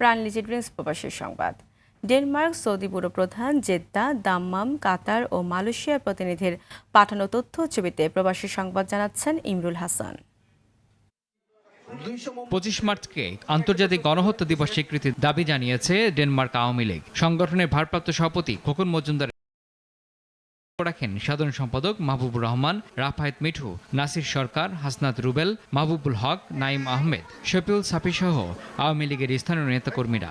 প্রাণলিজি prince প্রবাসীর সংবাদ। Denmark Saudi bureau প্রধান জেদ্দা, দাম্মাম, কাতার ও মালয়েশিয়ার প্রতিনিধির পাঠানো তথ্য ছবিতে প্রবাসী সংবাদ জানাচ্ছেন ইমরুল হাসান। পঁচিশ মার্চকে আন্তর্জাতিক গণহত্যা দিবস স্বীকৃতির দাবি জানিয়েছে ডেনমার্ক আওয়ামী লীগ। সংগঠনের ভারপ্রাপ্ত সভাপতি খোকন মজুমদার রাখেন সাধারণ সম্পাদক মাহবুবুর রহমান, রাফায়েত মিঠু, নাসির সরকার, হাসনাত রুবেল, মাহবুবুল হক, নাইম আহমেদ, শফিউল সাফি সহ আওয়ামী লীগের স্থানীয় নেতাকর্মীরা।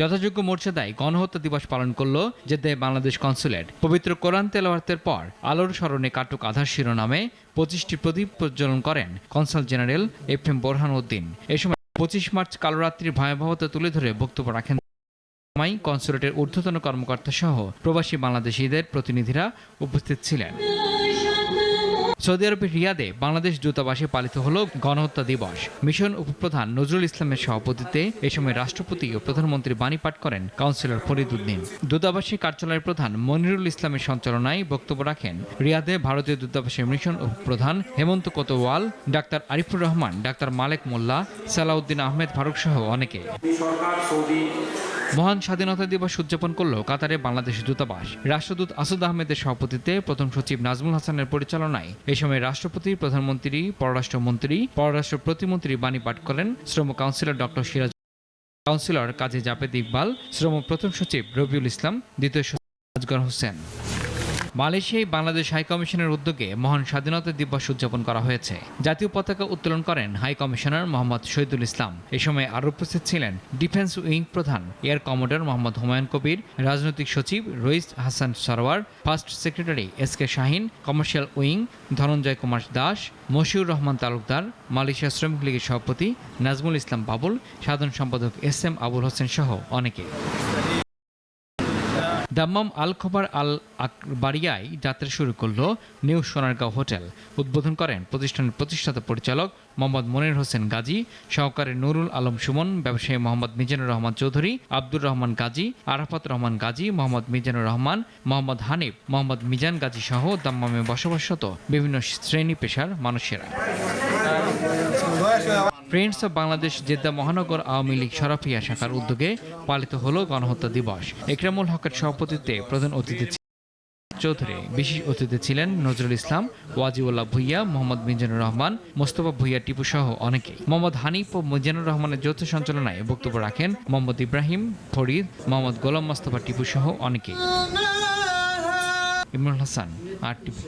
যথাযোগ্য মর্যাদায় গণহত্যা দিবস পালন করল জেদ্দায় বাংলাদেশ কনসুলেট। পবিত্র কোরআন তেলাওয়াতের পর আলোর স্মরণে কাটুক আধার শিরোনামে পঁচিশটি প্রদীপ প্রজ্বলন করেন consul general F M Borhan Uddin. এ সময় পঁচিশ মার্চ কালরাত্রির ভয়াবহতা তুলে ধরে বক্তব্য রাখেন সময় কনসুলেটের ঊর্ধ্বতন কর্মকর্তা সহ প্রবাসী বাংলাদেশিদের প্রতিনিধিরা উপস্থিত ছিলেন। সৌদি আরবের রিয়াদে বাংলাদেশ দূতাবাসে পালিত হল গণহত্যা দিবস। মিশন উপপ্রধান নজরুল ইসলামের সভাপতিত্বে এ সময় রাষ্ট্রপতি ও প্রধানমন্ত্রী বাণী পাঠ করেন কাউন্সিলর ফরিদ উদ্দিন দূতাবাসী কার্যালয়ের প্রধান মনিরুল ইসলামের সঞ্চালনায় বক্তব্য রাখেন রিয়াদে ভারতীয় দূতাবাসের মিশন উপপ্রধান হেমন্ত কোতোয়াল, ডাক্তার আরিফুর রহমান, ডাক্তার মালেক মোল্লা, সালাউদ্দিন আহমেদ ফারুক সহ অনেকে মহান স্বাধীনতা দিবস উদযাপন করল কাতারে বাংলাদেশ দূতাবাস। রাষ্ট্রদূত আসুদ আহমেদের সভাপতিতে প্রথম সচিব নাজমুল হাসানের পরিচালনায় এ সময় রাষ্ট্রপতি, প্রধানমন্ত্রী, পররাষ্ট্রমন্ত্রী, পররাষ্ট্র প্রতিমন্ত্রী বাণী পাঠ করেন শ্রম councillor doctor Siraj councillor Kazi Javed Iqbal, শ্রম প্রথম সচিব রবিউল ইসলাম, দ্বিতীয় সচিব আজগর হোসেন। মালয়েশিয়ায় বাংলাদেশ হাই কমিশনের উদ্যোগে মহান স্বাধীনতা দিবস উদযাপন করা হয়েছে। জাতীয় পতাকা উত্তোলন করেন হাই কমিশনার মোহাম্মদ শহীদুল ইসলাম। এ সময় আরও উপস্থিত ছিলেন ডিফেন্স উইং প্রধান এয়ার কমোডার মোহাম্মদ হুমায়ুন কবির, রাজনৈতিক সচিব Rais Hasan Sarwar, first secretary S K Shahin, commercial wing Dhananjay Kumar Das, Moshiur Rahman Talukdar, Malaysia শ্রমিক লীগের সভাপতি নাজমুল ইসলাম বাবুল, সাধারণ সম্পাদক এস এম আবুল হোসেন সহ অনেকে। দাম্মাম আল খবর আল আকবারিয়ায় যাত্রা শুরু করল নিউ সোনারগাঁও হোটেল। উদ্বোধন করেন প্রতিষ্ঠানের প্রতিষ্ঠাতা পরিচালক মোহাম্মদ মনির হোসেন গাজী, সহকারী নুরুল আলম সুমন, ব্যবসায়ী মোহাম্মদ মিজানুর রহমান চৌধুরী, আব্দুর রহমান গাজী, আরাফাত রহমান গাজী, মোহাম্মদ মিজানুর রহমান, মোহাম্মদ হানিফ, মোহাম্মদ মিজান গাজী সহ দাম্মামে বসবাসরত বিভিন্ন শ্রেণি পেশার মানুষেরা। ফ্রেন্ডস অব বাংলাদেশ জেদ্দা মহানগর আওয়ামী লীগ সরাফিয়া শাখার উদ্যোগে পালিত হলো গণহত্যা দিবস। একরামুল হকের সভাপতিত্বে প্রধান অতিথি চৌধুরী। বিশেষ অতিথি ছিলেন নজরুল ইসলাম, ওয়াজিউল্লাহ ভুইয়া, মোহাম্মদ মিজানুর রহমান, মোস্তফা ভুইয়া টিপু সহ অনেকেই। মোহাম্মদ হানিফ ও মিজানুর রহমানের যৌথ সঞ্চালনায় বক্তব্য রাখেন মোহাম্মদ ইব্রাহিম, ফরিদ, মোহাম্মদ গোলাম মোস্তফা টিপু সহ অনেকেই। ইমরান হাসান আর টিপু